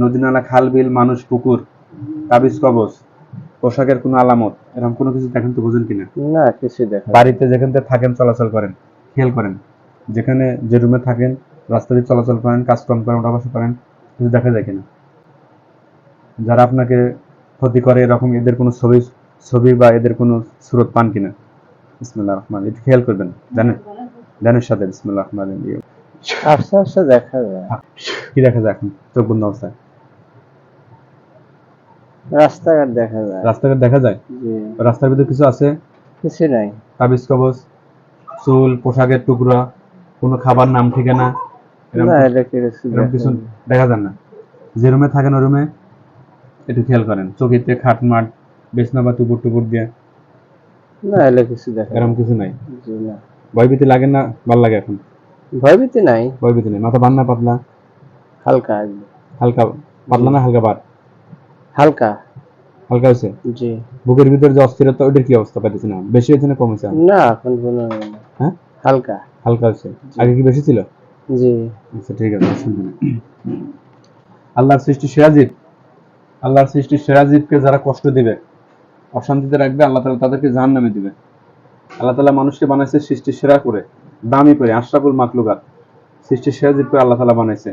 নদী নালা খাল বিল মানুষ পুকুর তাবিজ কবজ পোশাকের কোনো আলামত এরকম কোনো কিছু দেখেন তো বুঝেন কিনা? না কিছু দেখা যায় বাড়িতে যেখান থেকে থাকেন চলাচল করেন খেয়াল করেন। যেখানে যে রুমে থাকেন রাস্তা দিয়ে চলাচল করেন কাজকর্ম করেন ওঠা বসা করেন কিছু দেখা যায় কিনা? যারা আপনাকে ক্ষতি করে এরকম এদের কোনো ছবি ছবি বা এদের কোনো সুরত পান কিনা? বিসমুল্লাহ রহমান একটু খেয়াল করবেন জানেন? জানের সাথে বিসমুল্লাহ রহমান আস্তে আস্তে দেখা যায়। কি দেখা যায় এখন? চোখ বন্ধ অবস্থায়। রাস্তাঘাট দেখা যায়। রাস্তাঘাট দেখা যায়? রাস্তার ভিতরে কিছু আছে? কিছু নাই। তাবিজ কবজ চুল পোশাকের টুকরা কোনো খাবার নাম ঠিকানা? এরকম কিছু- দেখা যায়। না। যে রুমে থাকেন ওই রুমে একটু খেয়াল করেন। চকিতে খাট মাট বিছনা বা টুকুর টুকুর দিয়ে। না এটা কিছু দেখা এরকম কিছু নাই? ভয়ভীতি লাগে না? ভালো লাগে এখন? ভয়ভীতি নাই। ভয়ভীতি নেই। মাথা বান্না পাতলা? হালকা হালকা পাতলা না হালকা বার হালকা। হালকা হয়েছে? জি। বুকের ভিতরে যে অস্থিরতা ওইটার কি অবস্থা পাইতেছে না? বেশি হয়েছে না কমেছে না এখন কোনো হ্যাঁ? হালকা। হালকা হয়েছে? আগে কি বেশি ছিল? জি। আচ্ছা ঠিক আছে আল্লাহর সৃষ্টি আল্লাহর সৃষ্টি যারা কষ্ট দিবে অশান্তিতে রাখবে আল্লাহ তালা তাদেরকে জাহান নামে দিবে। আল্লাহ তালা মানুষকে বানাইছে সৃষ্টি সেরা করে দামি করে আশরাফুল মাকলুকাত সৃষ্টি সিরাজিব করে আল্লাহ তালা বানাইছে।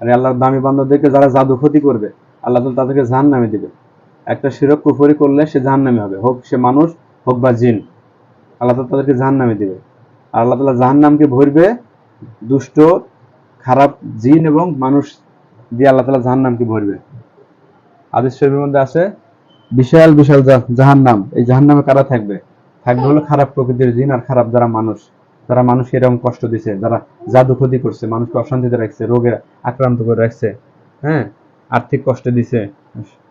আর আল্লাহর দামি বান্ধবদেরকে যারা জাদু ক্ষতি করবে আল্লাহ তালা তাদেরকে জাহান নামে দিবে। একটা শিরক কুফরি করলে সে জাহান নামে হবে, হোক সে মানুষ, হোক বা জিন। আল্লাহ তালা তাদেরকে জাহান নামে দিবে। আর আল্লাহ তালা জাহান নামকে ভরবে দুষ্ট, খারাপ জিন এবং মানুষ দিয়ে আল্লাহ তালা জাহান নামকে ভরবে। আদেশ শরীফের মধ্যে আছে, বিশাল বিশাল জাহান নাম এই জাহান নামে কারা থাকবে? থাকবে হলো খারাপ প্রকৃতির জিন আর খারাপ যারা মানুষ। যারা মানুষকে এরকম কষ্ট দিছে, যারা জাদু ক্ষতি করছে, মানুষকে অশান্তিতে রাখছে, রোগে আক্রান্ত করে রাখছে। হ্যাঁ? আর্থিক কষ্ট দিছে,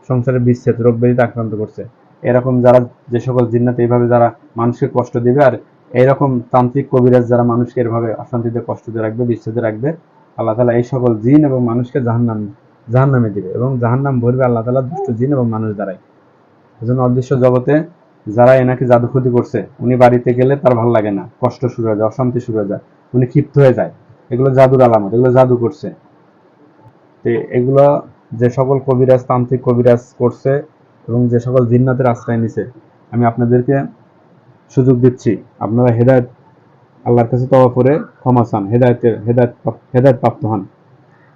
সংসারে বিচ্ছেদ রোগ ব্যাধিতে আক্রান্ত করছে। এরকম যারা যে সকল জিন্নাত এইভাবে যারা মানুষকে কষ্ট দিবে, আর এইরকম তান্ত্রিক কবিরাজ যারা মানুষকে এভাবে অশান্তিতে কষ্ট দিয়ে রাখবে বিচ্ছেদে রাখবে, আল্লাহ তালা এই সকল জিন এবং মানুষকে জাহান্নাম, জাহান্নামে দিবে এবং জাহান্নাম ভরবে আল্লাহ তালা দুষ্ট জিন এবং মানুষ দ্বারাই। এজন্য অদৃশ্য জগতে যারা এনাকে জাদু ক্ষতি করছে, উনি বাড়িতে গেলে তার ভালো লাগে না, কষ্ট শুরু হয়ে যায়, অশান্তি শুরু হয়ে যায়, উনি ক্ষিপ্ত হয়ে যায়। এগুলো জাদুর আলামত, এগুলো জাদু করছে। তো এগুলো যে সকল কবিরাজ, তান্ত্রিক কবিরাজ করছে এবং যে সকল জিন্নাতের আশ্রয় নিছে, আমি আপনাদেরকে সুযোগ দিচ্ছি। আপনারা হেদায়ত, আল্লাহর কাছে তবা করে ক্ষমা চান, হেদায়তের, হেদায়ত হেদায়ত প্রাপ্ত হন।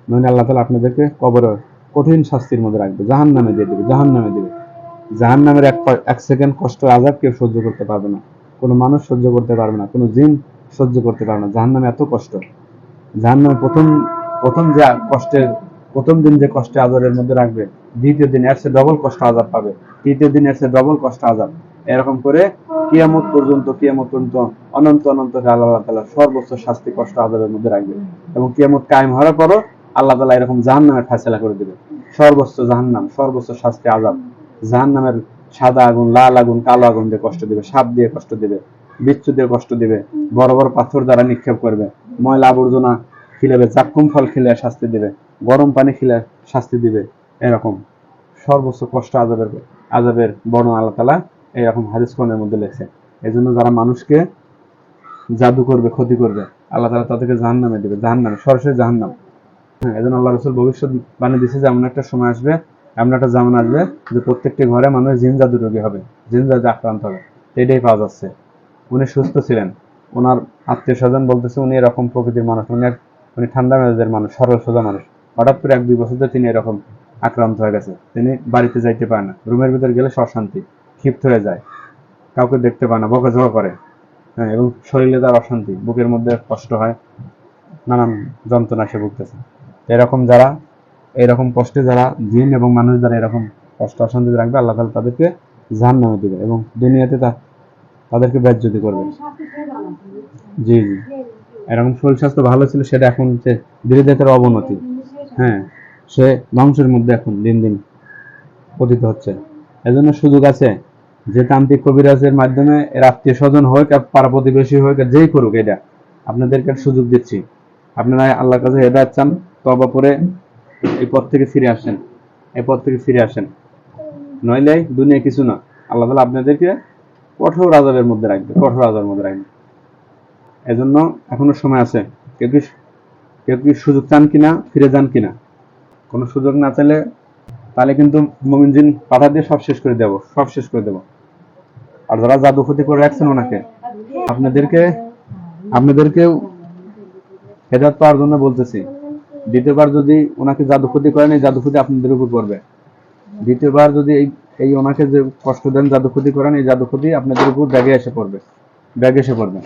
নইলে আল্লাহ তালা আপনাদেরকে কবরে কঠিন শাস্তির মধ্যে রাখবে জাহান নামে দিয়ে দেবে জাহান নামে দেবে। জাহান নামের এক এক সেকেন্ড কষ্ট আজাব কেউ সহ্য করতে পারবে না। কোনো মানুষ সহ্য করতে পারবে না, কোনো জিন সহ্য করতে পারবে না। জাহান নামে এত কষ্ট। জাহান নামে প্রথম প্রথম যে কষ্টের প্রথম দিন যে কষ্টে আজাবের মধ্যে রাখবে, দ্বিতীয় দিন চেয়ে ডবল কষ্ট আজাব পাবে। তৃতীয় দিন চেয়ে ডবল কষ্ট আজাব। এরকম করে কিয়ামত পর্যন্ত কিয়ামত পর্যন্ত অনন্ত অনন্ত আল্লাহ তালা সর্বোচ্চ শাস্তি কষ্ট আজাবের মধ্যে রাখবে। এবং কিয়ামত কায়েম হওয়ার পরও আল্লাহ তালা এরকম জাহান নামের ফেসলা করে দেবে। সর্বোচ্চ জাহান্নাম, সর্বোচ্চ শাস্তি আজাব। জাহান নামের সাদা আগুন, লাল আগুন, কালো আগুন দিয়ে কষ্ট দিবে, সাপ দিয়ে কষ্ট দিবে, বিচ্ছু দিয়ে কষ্ট দিবে, বড় বড় পাথর দ্বারা নিক্ষেপ করবে, ময়লা আবর্জনা খিলেবে চাক্কুম ফল খেলে শাস্তি দিবে। গরম পানি খেলে শাস্তি দিবে এরকম সর্বোচ্চ কষ্ট আজাবের আজাবের বর্ণনা আল্লাহ তালা এইরকম হাদিস কোরআনের মধ্যে লেখছে এই জন্য যারা মানুষকে জাদু করবে, ক্ষতি করবে, আল্লাহ তালা তাদেরকে জাহান নামে দেবে জাহান নামে সরাসরি জাহান নাম হ্যাঁ এই জন্য আল্লাহ রসুল ভবিষ্যৎ বানিয়ে দিচ্ছে যে এমন একটা সময় আসবে, এমন একটা জামান আসবে যে প্রত্যেকটি ঘরে মানুষ জিন জাদু রোগী হবে, জিন জাদু আক্রান্ত হবে। এটাই পাওয়া যাচ্ছে। উনি সুস্থ ছিলেন। ওনার আত্মীয় স্বজন বলতেছে উনি এরকম প্রকৃতির মানুষ, উনি উনি ঠান্ডা মেজাজের মানুষ, সরল সোজা মানুষ। হঠাৎ করে এক দুই বছর ধরে তিনি এরকম আক্রান্ত হয়ে গেছে। তিনি বাড়িতে যাইতে পারে না। রুমের ভিতর গেলে অশান্তি ক্ষিপ্ত হয়ে যায়। কাউকে দেখতে পায় না, বকাঝকা করে। হ্যাঁ এবং শরীরে তার অশান্তি, বুকের মধ্যে কষ্ট হয়, নানান যন্ত্রণা সে ভুগতেছে। এরকম যারা, এরকম কষ্টে যারা, জিন এবং মানুষ যারা এরকম কষ্ট, অশান্তি রাখবে, আল্লাহ তালা তাদেরকে জাহান নামে দেবে এবং দুনিয়াতে তা, তাদেরকে ব্যাজ্যতি করবে। জি জি। এরকম শরীর স্বাস্থ্য ভালো ছিল, সেটা এখন ধীরে ধীরে তার অবনতি। হ্যাঁ সে ধ্বংসের মধ্যে এখন দিন দিন পতিত হচ্ছে। এজন্য সুযোগ আছে যে তান্ত্রিক কবিরাজের মাধ্যমে এর আত্মীয় স্বজন হোক আর পাড়া প্রতিবেশী হোক আর যেই করুক এটা, আপনাদেরকে সুযোগ দিচ্ছি। আপনারা আল্লাহর কাছে হেদায়ত চান তবা পরে এই পথ থেকে ফিরে আসেন, এই পথ থেকে ফিরে আসেন। নইলে দুনিয়া কিছু না, আল্লাহ তালা আপনাদেরকে কঠোর আজাবের মধ্যে রাখবে, কঠোর আজাবের মধ্যে রাখবে। এজন্য এখনও সময় আছে, কেউ কেউ কি সুযোগ চান কিনা, ফিরে যান কিনা? কোনো সুযোগ না চাইলে তাহলে কিন্তু মমিন জিন পাঠা দিয়ে সব শেষ করে দেব, সব শেষ করে দেব। আর যারা জাদু ক্ষতি করে রাখছেন ওনাকে, আপনাদেরকে আপনাদেরকেও হেদায়ত পাওয়ার জন্য বলতেছি। দ্বিতীয়বার যদি ওনাকে জাদু ক্ষতি করেন, এই জাদু ক্ষতি আপনাদের উপর পড়বে। দ্বিতীয়বার যদি এই এই ওনাকে যে কষ্ট দেন জাদু ক্ষতি করেন, এই জাদু ক্ষতি আপনাদের উপর ব্যাগে এসে পড়বে, ব্যাগে এসে পড়বে।